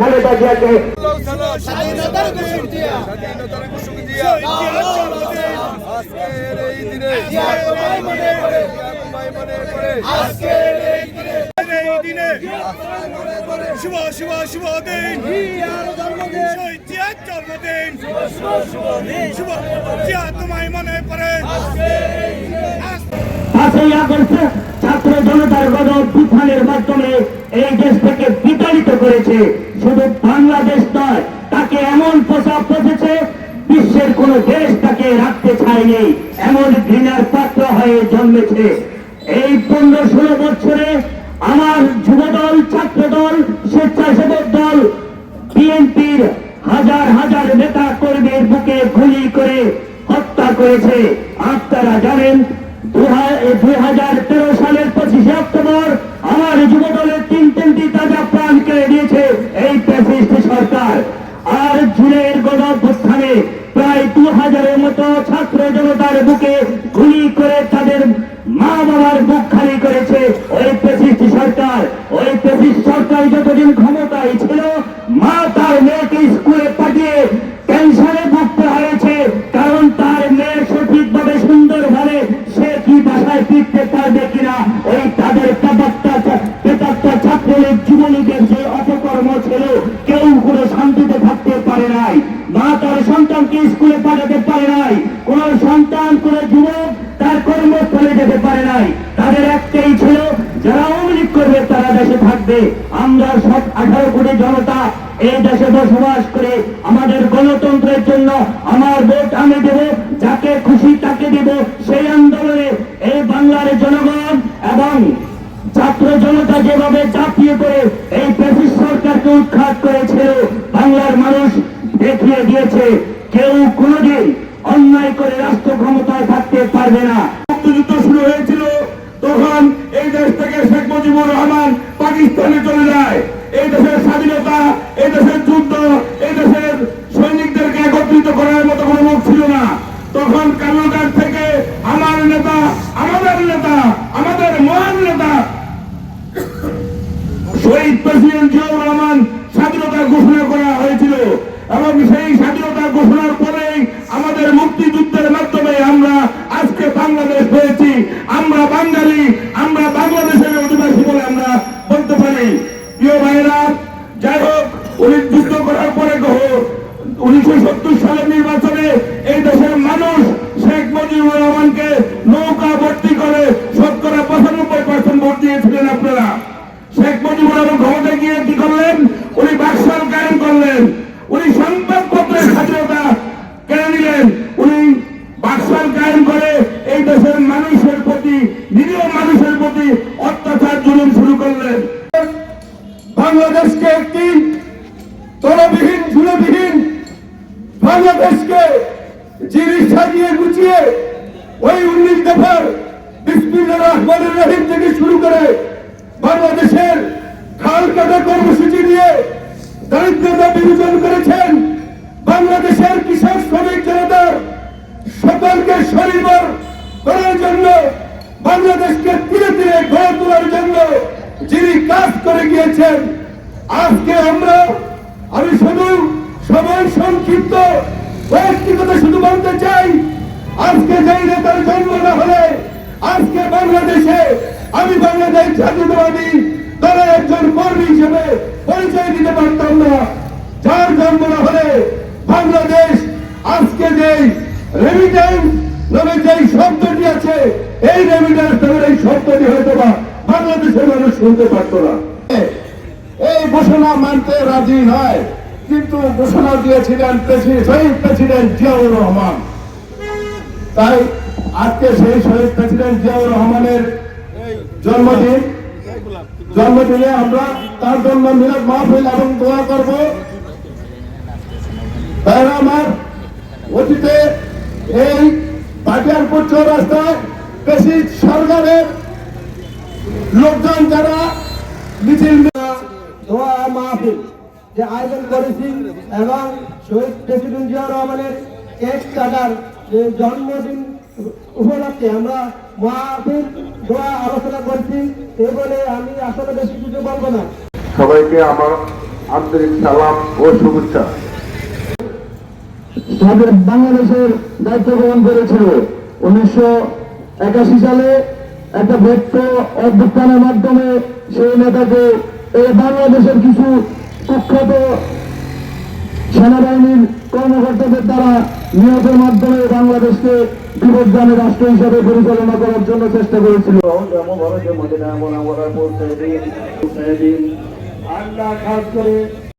খালেদা জিয়াকে স্বাধীনতার ঘোষক দিয়া। স্বাধীনতার ঘোষক দিয়া। আজকের এই দিনে। মনে করে তোমায় মনে করে আজকের এই দিনে। দিনে শুভ শুভ শুভ দিন। জন্মদিন শহীদ জিয়ার জন্মদিন। শুভ শুভ দিন শুভ জিয়া তোমায় মনে পড়ে। পাঁচই আগস্ট ছাত্র জনতার গণ অভ্যুত্থানের মাধ্যমে এই দেশ থেকে বিতাড়িত করেছে। শুধু বাংলাদেশ নয়, তাকে এমন পোশাক পচেছে বিশ্বের কোন দেশ তাকে রাখতে চায়নি। এমন ঘৃণার পাত্র হয়ে জন্মেছে। এই পনেরো ষোলো বছরে আমার যুবদল, ছাত্রদল, স্বেচ্ছাসেবক দল, বিএনপির হাজার হাজার নেতা কর্মীর বুকে গুলি করে হত্যা করেছে। আপনারা জানেন দুই হাজার তেরো সালের পঁচিশে অক্টোবর আমার যুব আর জুনের গণঅভ্যুত্থানে প্রায় দু হাজারের মতো ছাত্র জনতার বুকে গুলি করে তাদের মা বাবার বুক খালি করেছে। ওই প্রেসিস্ট সরকার, ওই প্রেসিস্ট সরকার যতদিন ক্ষমতায় মা তার সন্তানকে স্কুলে পাঠাতে পারে নাই। কোন সন্তান, কোন যুবক তার কর্মস্থলে যেতে পারে নাই। তাদের একটাই ছিল, যারা আওয়ামী করবে তারা দেশে থাকবে। আমরা সব আঠারো কোটি জনতা এই দেশে বসবাস করে আমাদের গণতন্ত্রের জন্য আমার ভোট আমি দেব, যাকে খুশি তাকে দেব। সেই আন্দোলনে এই বাংলার জনগণ এবং ছাত্র জনতা যেভাবে চাপিয়ে করে এই প্রেসিস সরকারকে উৎখাত করেছিল বাংলার মানুষ দেখিয়ে দিয়েছে কেউ কোনোদিন অন্যায় করে রাষ্ট্র ক্ষমতায় থাকতে পারবে না। মুক্তিযুদ্ধ শুরু হয়েছিল, তখন এই দেশ থেকে শেখ মুজিবুর রহমান পাকিস্তানে চলে যায় এই দেশের স্বাধীনতা এই দেশের যুদ্ধ এই দেশের সৈনিকদেরকে একত্রিত করার মতো কোনো লোক ছিল না তখন কালুঘাট থেকে আমার নেতা আমাদের নেতা আমাদের মহান নেতা শহীদ প্রেসিডেন্ট জিয়াউর রহমান স্বাধীনতা ঘোষণা করা হয়েছিল এবং সেই স্বাধীনতা ঘোষণার পরেই আমাদের মুক্তিযুদ্ধের মাধ্যমে আমরা আজকে বাংলাদেশ পেয়েছি আমরা বাঙালি আমরা বাংলাদেশের অধিবাসী বলে আমরা বলতে পারি প্রিয় ভাইরা যাই হোক উনি যুদ্ধ করার পরে উনিশশো সত্তর সালের নির্বাচনে এই দেশের মানুষ শেখ মুজিবুর রহমানকে নৌকা ভর্তি করে শতকরা পঁচানব্বই পার্সেন্ট ভোট দিয়েছিলেন আপনারা। শেখ মুজিবুর রহমান ক্ষমতায় গিয়ে কি করলেন উনি বাকশাল কায়েম করলেন উনি সংবাদপত্রের স্বাধীনতা কেড়ে নিলেন উনি বাকশাল কায়েম করে এই দেশের মানুষের প্রতি নিরীহ মানুষের প্রতি অত্যাচার জুলুম শুরু করলেন বাংলাদেশকে একটি তলবিহীন ঝুলেবিহীন বাংলাদেশকে জিনিস সাজিয়ে গুছিয়ে ওই উনিশ দফার বিসমিল্লাহ রহমানের রহিম থেকে শুরু করে বাংলাদেশের খাল কাটা কর্মসূচি নিয়ে দারিদ্রতা বিরোধন করেছেন বাংলাদেশের কৃষক শ্রমিক জনতার সকলকে স্বনির্ভর করার জন্য, বাংলাদেশকে ধীরে ধীরে গড়ে তোলার জন্য যিনি কাজ করে গিয়েছেন, আজকে আমরা আমি শুধু কথা শুধু বলতে চাই। আজকে যেই নেতার জন্ম না হলে, আজকে বাংলাদেশে আমি বাংলাদেশ জাতীয়তাবাদী দলের একজন কর্মী হিসেবে পরিচয় দিতে পারতাম না। যার জন্ম না হলে বাংলাদেশ আজকে যে রেমিটেন্স নামে যে শব্দটি আছে, এই রেমিটেন্স নামের এই শব্দটি হয়তো বা বাংলাদেশের মানুষ শুনতে পারতো না। এই ঘোষণা মানতে রাজি নয়। কিন্তু ঘোষণা দিয়েছিলেন শহীদ প্রেসিডেন্ট জিয়াউর রহমান। তাই আজকে সেই শহীদ প্রেসিডেন্ট জিয়াউর রহমানের জন্মদিন। জন্মদিনে আমরা তার জন্য মিলাদ মাহফিল এবং দোয়া করব। তাই আমার অতীতে এই বাটিয়ারপুর চৌরাস্তায় বেশি সরকারের লোকজন যারা মিছিল দোয়া মাহফিল। যে আয়োজন করেছি এবং শহীদ প্রেসিডেন্ট জিয়াউর রহমানের কেক কাটার যে জন্মদিন উপলক্ষে আমরা মাহফিল দোয়া আলোচনা করছি এ বলে আমি আসলে বেশি কিছু বলব না। সবাইকে আমার আন্তরিক সালাম ও শুভেচ্ছা। তাদের বাংলাদেশের দায়িত্ব গ্রহণ করেছিল। উনিশশো একাশি সালে একটা ব্যক্ত অভ্যুত্থানের মাধ্যমে সেই নেতাকে এই বাংলাদেশের কিছু কুখ্যাত সেনাবাহিনীর কর্মকর্তাদের দ্বারা নিয়োগের মাধ্যমে বাংলাদেশকে বিপদগামী রাষ্ট্র হিসাবে পরিচালনা করার জন্য চেষ্টা করেছিল। আল্লাহ খাস করে